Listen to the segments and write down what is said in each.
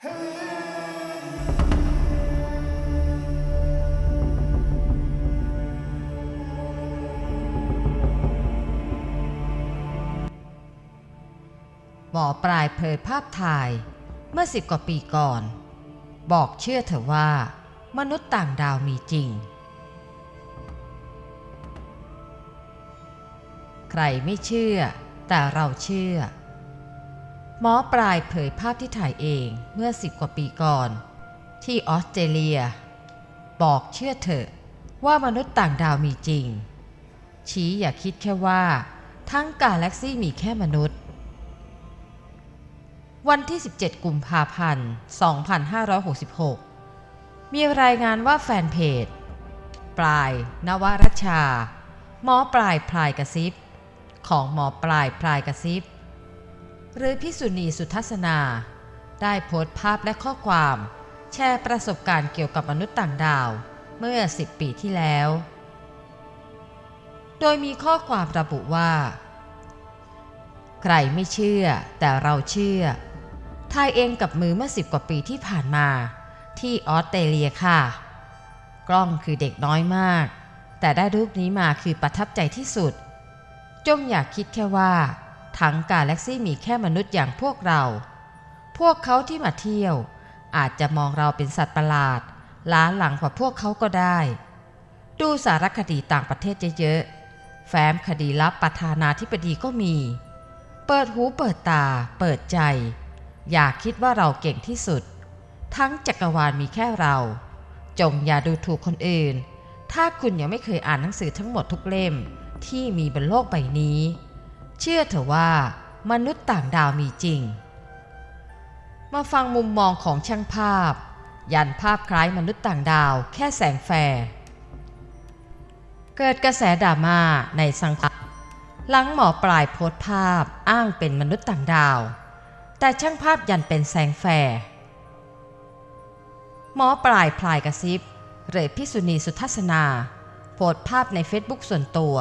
หมอปลายเผยภาพถ่ายเมื่อสิบกว่าปีก่อน บอกเชื่อเถอะว่า มนุษย์ต่างดาวมีจริง ใครไม่เชื่อ แต่เราเชื่อ หมอปลายเผยภาพที่ถ่ายเองเมื่อสิบกว่าปีก่อน ที่ออสเตรเลีย บอกเชื่อเถอะว่ามนุษย์ต่างดาวมีจริง ชี้อย่าคิดแค่ว่า ทั้งกาแล็กซี่มีแค่มนุษย์ วันที่ 17 กุมภาพันธ์ 2566 มีรายงานว่าแฟนเพจ ปลายนวรัชชา หมอปลายพลายกระซิบ ของหมอปลายพลายกระซิบ หรือพิสุณีสุทัศนา ได้โพสต์ภาพและข้อความ แชร์ประสบการณ์เกี่ยวกับมนุษย์ต่างดาว เมื่อ 10 ปีที่แล้ว โดยมีข้อความระบุว่า ใครไม่เชื่อแต่เราเชื่อทายเองกับมือเมื่อสิบกว่าปีที่ผ่านมา ที่ออสเตรเลียค่ะ กล้องคือเด็กน้อยมาก แต่ได้รูปนี้มาคือประทับใจที่สุด จงอยากคิดแค่ว่า ทั้งกาแล็กซี่มีแค่มนุษย์อย่างพวกเรา พวกเขาที่มาเที่ยว อาจจะมองเราเป็นสัตว์ประหลาด ล้าหลังกว่าพวกเขาก็ได้ ดูสารคดีต่างประเทศเยอะๆ แฟ้มคดีลับประธานาธิบดีก็มี เปิดหูเปิดตา เปิดใจ อย่าคิดว่าเราเก่งที่สุด ทั้งจักรวาลมีแค่เรา จงอย่าดูถูกคนอื่น ถ้าคุณยังไม่เคยอ่านหนังสือทั้งหมดทุกเล่มที่มีบนโลกใบนี้ เชื่อเถอะว่ามนุษย์ต่างดาวมีจริง มาฟังมุมมองของช่างภาพ ยันภาพคล้ายมนุษย์ต่างดาวแค่แสงแฟร์เกิดกระแสดราม่าในสังคมหลังหมอปลายโพสภาพอ้างเป็นมนุษย์ต่างดาว แต่ช่างภาพยันเป็นแสงแฟร์หมอปลายพลายกระซิบหรือพิสุณีสุทัศนา โพสภาพในเฟซบุ๊กส่วนตัว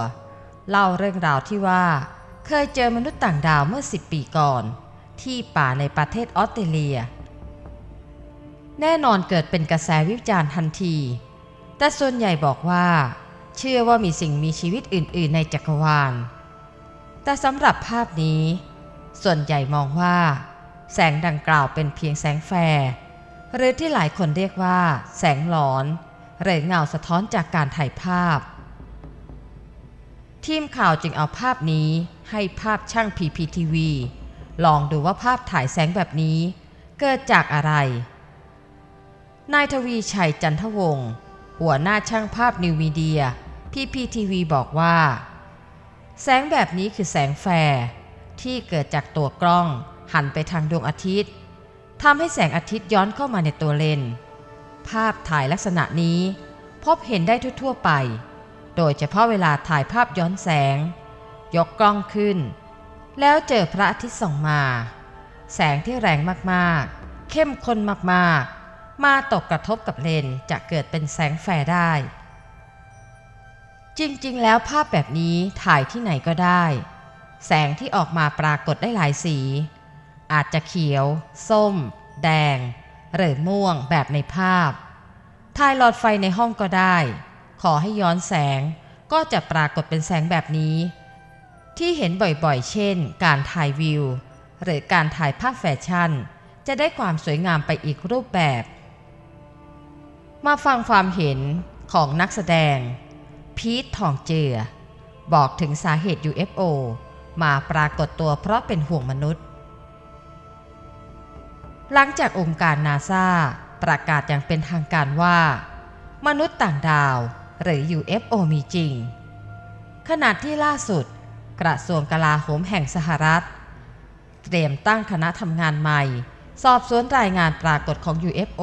เล่าเรื่องราวที่ว่า เคยเจอมนุษย์ต่างดาวเมื่อ 10 ปีก่อน ที่ป่าในประเทศออสเตรเลีย แน่นอนเกิดเป็นกระแสวิจารณ์ทันที แต่ส่วนใหญ่บอกว่า เชื่อว่ามีสิ่งมีชีวิตอื่น ๆ ในจักรวาล แต่สำหรับภาพนี้ ส่วนใหญ่มองว่า แสงดังกล่าวเป็นเพียงแสงแฟร์หรือที่หลายคนเรียกว่า แสงหลอนหรือเงาสะท้อนจากการถ่ายภาพ ทีมข่าวจึงเอาภาพนี้ ให้ภาพช่าง PPTV ลองดูว่าภาพถ่ายแสงแบบนี้เกิดจากอะไร นายทวีชัยจันทวงศ์หัวหน้าช่างภาพนิวมีเดีย PPTV บอกว่า แสงแบบนี้คือแสงแฟร์ที่เกิดจากตัวกล้องหันไปทางดวงอาทิตย์ทำให้แสงอาทิตย์ย้อนเข้ามาในตัวเลนภาพถ่ายลักษณะนี้ พบเห็นได้ทั่วๆไป โดยเฉพาะเวลาถ่ายภาพย้อนแสง ยกกล้องขึ้น แล้วเจอพระอาทิตย์ส่องมา แสงที่แรงมากๆ เข้มข้นมากๆ มาตกกระทบกับเลนจะเกิดเป็นแสงแฟร์ได้ จริงๆ แล้วภาพแบบนี้ถ่ายที่ไหนก็ได้ แสงที่ออกมาปรากฏได้หลายสี อาจจะเขียว ส้ม แดง หรือม่วงแบบในภาพ ถ่ายหลอดไฟในห้องก็ได้ ขอให้ย้อนแสงก็จะปรากฏเป็นแสงแบบนี้ ที่เห็นบ่อยๆ เช่น การถ่ายวิว หรือการถ่ายภาพแฟชั่น จะได้ความสวยงามไปอีกรูปแบบ มาฟังความเห็นของนักแสดง พีททองเจือ บอกถึงสาเหตุ UFO มาปรากฏตัวเพราะเป็นห่วงมนุษย์ หลังจากองค์การนาซาประกาศอย่างเป็นทางการว่า มนุษย์ต่างดาวหรือ UFO มีจริง ขณะที่ล่าสุด กระทรวงกลาโหมแห่งสหรัฐ เตรียมตั้งคณะทำงานใหม่ สอบสวนรายงานปรากฏของ UFO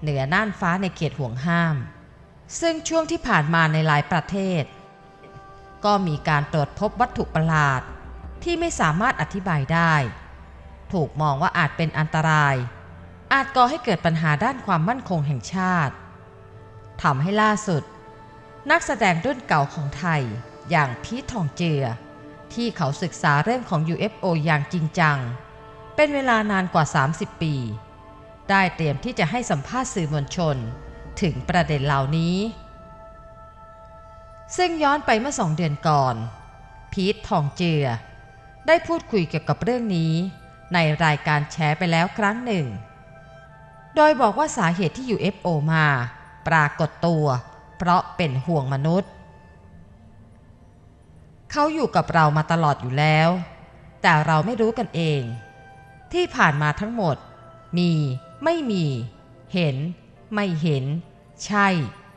เหนือน่านฟ้าในเขตห่วงห้าม ซึ่งช่วงที่ผ่านมาในหลายประเทศ ก็มีการตรวจพบวัตถุประหลาดที่ไม่สามารถอธิบายได้ ถูกมองว่าอาจเป็นอันตราย อาจก่อให้เกิดปัญหาด้านความมั่นคงแห่งชาติทำให้ล่าสุด นักแสดงรุ่นเก่าของไทยอย่างพีททองเจือ ที่เขาศึกษาเรื่องของ UFO อย่างจริงจัง เป็นเวลานานกว่า 30 ปี ได้เตรียมที่จะให้สัมภาษณ์สื่อมวลชน ถึงประเด็นเหล่านี้ ซึ่งย้อนไปเมื่อสองเดือนก่อน พีททองเจือ ได้พูดคุยเกี่ยวกับเรื่องนี้ ในรายการแชร์ไปแล้วครั้งหนึ่ง โดยบอกว่าสาเหตุที่ UFO มา ปรากฏตัว เพราะเป็นห่วงมนุษย์ เขาอยู่กับเรามาตลอดอยู่แล้ว แต่เราไม่รู้กันเอง ที่ผ่านมาทั้งหมด มีไม่มี เห็น ไม่เห็น ใช่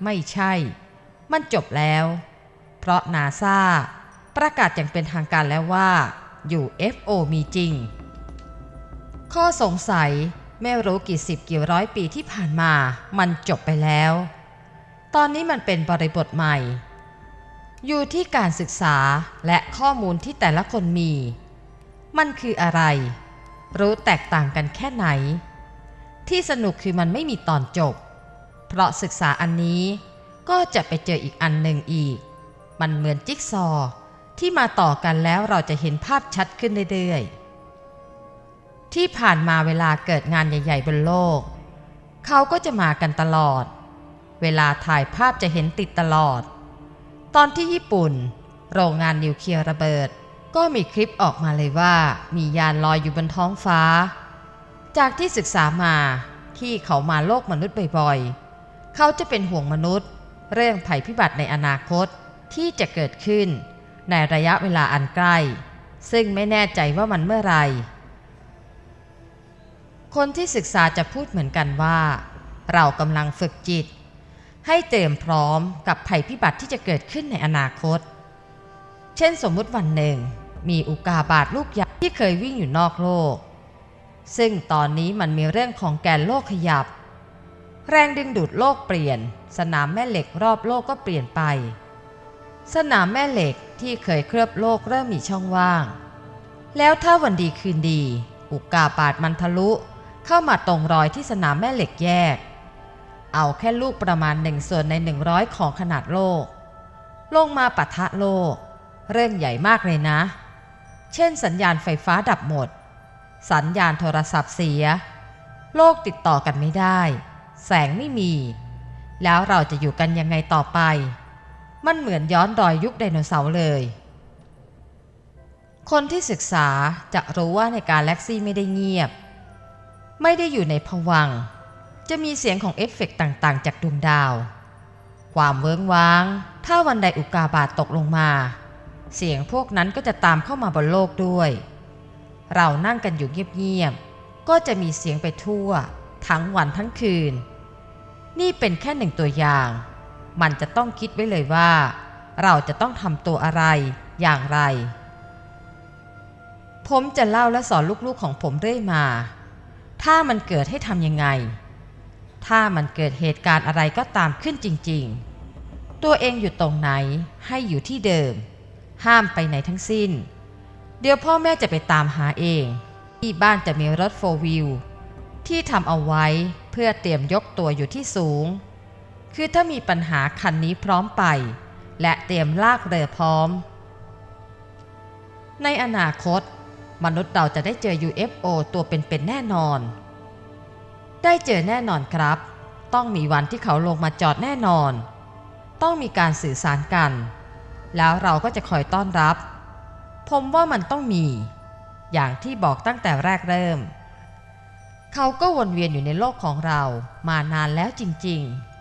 ไม่ใช่ มันจบแล้ว เพราะนาซาประกาศอย่างเป็นทางการแล้วว่า UFO มีจริง ข้อสงสัยไม่รู้กี่สิบกี่ร้อยปีที่ผ่านมา มันจบไปแล้ว ตอนนี้มันเป็นบริบทใหม่ อยู่ที่การศึกษาและข้อมูลที่แต่ละคนมี มันคืออะไร รู้แตกต่างกันแค่ไหน ที่สนุกคือมันไม่มีตอนจบ เพราะศึกษาอันนี้ก็จะไปเจออีกอันหนึ่งอีก มันเหมือนจิ๊กซอว์ที่มาต่อกันแล้วเราจะเห็นภาพชัดขึ้นเรื่อยๆ ที่ผ่านมาเวลาเกิดงานใหญ่ๆบนโลก เขาก็จะมากันตลอด เวลาถ่ายภาพจะเห็นติดตลอด ตอนที่ญี่ปุ่น โรงงานนิวเคลียร์ระเบิด ก็มีคลิปออกมาเลยว่ามียานลอยอยู่บนท้องฟ้า จากที่ศึกษามาที่เขามาโลกมนุษย์บ่อยๆ เขาจะเป็นห่วงมนุษย์ เรื่องภัยพิบัติในอนาคตที่จะเกิดขึ้น ในระยะเวลาอันใกล้ ซึ่งไม่แน่ใจว่ามันเมื่อไหรคนที่ศึกษาจะพูดเหมือนกันว่า เรากำลังฝึกจิต ให้เตรียมพร้อมกับภัยพิบัติที่จะเกิดขึ้นในอนาคต เช่นสมมุติวันหนึ่ง มีอุกาบาตลูกยักษ์ที่เคยวิ่งอยู่นอกโลก ซึ่งตอนนี้มันมีเรื่องของแกนโลกขยับ แรงดึงดูดโลกเปลี่ยน สนามแม่เหล็กรอบโลกก็เปลี่ยนไป สนามแม่เหล็กที่เคยเคลือบโลกเริ่มมีช่องว่าง แล้วถ้าวันดีคืนดี อุกาบาตมันทะลุเข้ามาตรงรอยที่สนามแม่เหล็กแยก เอาแค่ลูกประมาณหนึ่งส่วนในหนึ่งร้อยของขนาดโลก ลงมาปะทะโลก เรื่องใหญ่มากเลยนะ เช่นสัญญาณไฟฟ้าดับหมด สัญญาณโทรศัพท์เสีย โลกติดต่อกันไม่ได้ แสงไม่มี แล้วเราจะอยู่กันยังไงต่อไป มันเหมือนย้อนรอยยุคไดโนเสาร์เลยคนที่ศึกษาจะรู้ว่าในการแล็กซี่ไม่ได้เงียบ ไม่ได้อยู่ในผวัง จะมีเสียงของเอฟเฟกต์ต่างๆ จากดวงดาว ความเวิ้งว้าง ถ้าวันใดอุกกาบาตตกลงมา เสียงพวกนั้นก็จะตามเข้ามาบนโลกด้วย เรานั่งกันอยู่เงียบๆ ก็จะมีเสียงไปทั่ว ทั้งวันทั้งคืน นี่เป็นแค่หนึ่งตัวอย่าง มันจะต้องคิดไว้เลยว่า เราจะต้องทำตัวอะไรอย่างไร ผมจะเล่าและสอนลูกๆของผมเรื่อยมา ถ้ามันเกิดให้ทำยังไง ถ้ามันเกิดเหตุการณ์อะไรก็ตามขึ้นจริง ๆ ตัวเองอยู่ตรงไหนให้อยู่ที่เดิม ห้ามไปไหนทั้งสิ้น เดี๋ยวพ่อแม่จะไปตามหาเอง ที่บ้านจะมีรถโฟวิลที่ทำเอาไว้เพื่อเตรียมยกตัวอยู่ที่สูง คือถ้ามีปัญหาคันนี้พร้อมไป และเตรียมลากเรือพร้อม ในอนาคต มนุษย์เราจะได้เจอ UFO ตัวเป็นๆแน่นอน ได้เจอแน่นอนครับ ต้องมีวันที่เขาลงมาจอดแน่นอน ต้องมีการสื่อสารกัน แล้วเราก็จะคอยต้อนรับ ผมว่ามันต้องมี อย่างที่บอกตั้งแต่แรกเริ่ม เขาก็วนเวียนอยู่ในโลกของเรามานานแล้วจริง ๆ